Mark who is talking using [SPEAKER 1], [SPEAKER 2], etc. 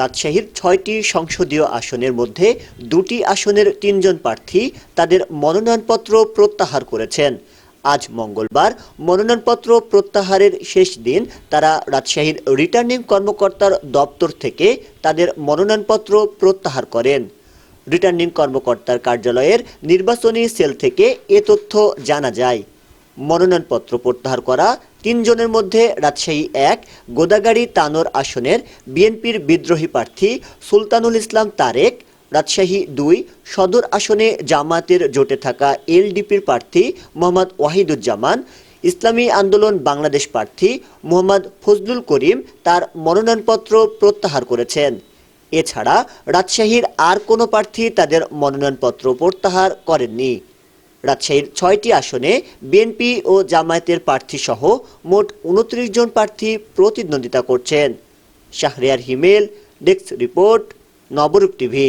[SPEAKER 1] রাজশাহীর ছয়টি সংসদীয় আসনের মধ্যে দুটি আসনের তিনজন প্রার্থী তাদের মনোনয়নপত্র প্রত্যাহার করেছেন। আজ মঙ্গলবার মনোনয়নপত্র প্রত্যাহারের শেষ দিন তারা রাজশাহীর রিটার্নিং কর্মকর্তার দপ্তর থেকে তাদের মনোনয়নপত্র প্রত্যাহার করেন। রিটার্নিং কর্মকর্তার কার্যালয়ের নির্বাচনী সেল থেকে এ তথ্য জানা যায়। মনোনয়নপত্র প্রত্যাহার করা, তিনজনের মধ্যে রাজশাহী এক, গোদাগাড়ি তানোর আসনের, বিএনপির বিদ্রোহী প্রার্থী সুলতানুল ইসলাম তারেক, রাজশাহী দুই, সদর আসনে জামাতের জোটে থাকা এলডিপির প্রার্থী মোহাম্মদ ওয়াহিদুজ্জামান, ইসলামী আন্দোলন বাংলাদেশ প্রার্থী মোহাম্মদ ফজলুল করিম তার মনোনয়নপত্র প্রত্যাহার করেছেন। এছাড়া রাজশাহীর আর কোনো প্রার্থী তাদের মনোনয়নপত্র প্রত্যাহার করেননি। রাজশাহীর ছয়টি আসনে বিএনপি ও জামায়াতের প্রার্থী সহ মোট উনত্রিশ জন প্রার্থী প্রতিদ্বন্দ্বিতা করছেন। Shahriar Himel, desk report, Nabarup TV.